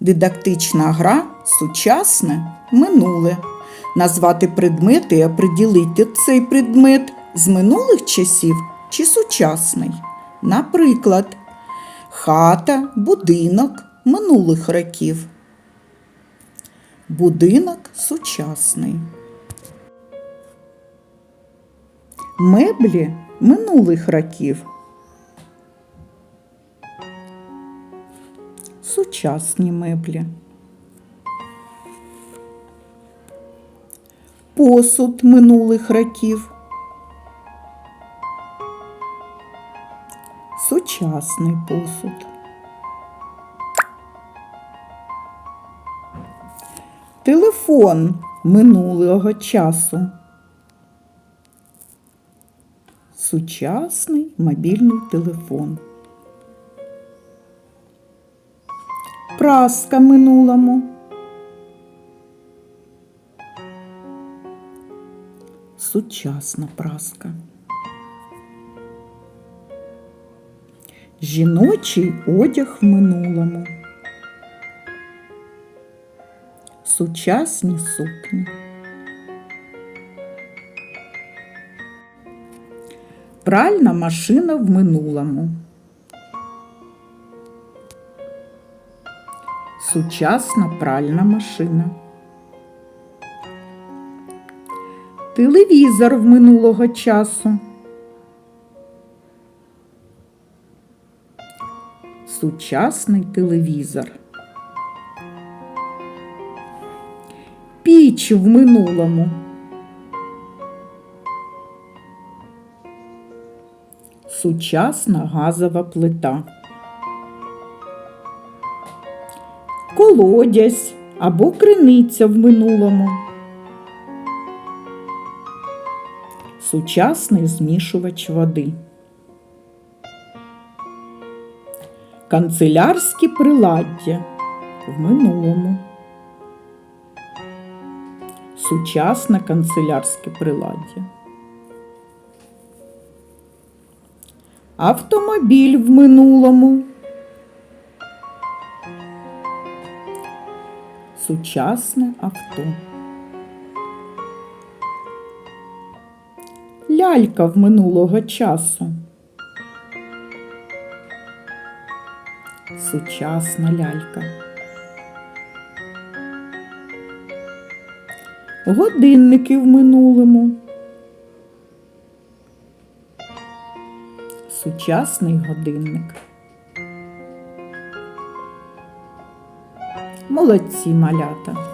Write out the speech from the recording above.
Дидактична гра сучасне минуле. Назвати предмети і оприділити цей предмет з минулих часів чи сучасний. Наприклад, хата, будинок минулих років. Будинок сучасний. Меблі минулих років. Сучасні меблі. Посуд минулих років. Сучасний посуд. Телефон минулого часу. Сучасний мобільний телефон. Праска минулому. Сучасна праска. Жіночий одяг в минулому. Сучасні сукні. Пральна машина в минулому. Сучасна пральна машина. Телевізор в минулого часу. Сучасний телевізор. Піч в минулому. Сучасна газова плита. Колодязь або криниця в минулому. Сучасний змішувач води. Канцелярські приладдя в минулому. Сучасне канцелярське приладдя. Автомобіль в минулому. Сучасне авто. Лялька в минулого часу. Сучасна лялька. Годинники в минулому. Сучасний годинник. Молодці малята.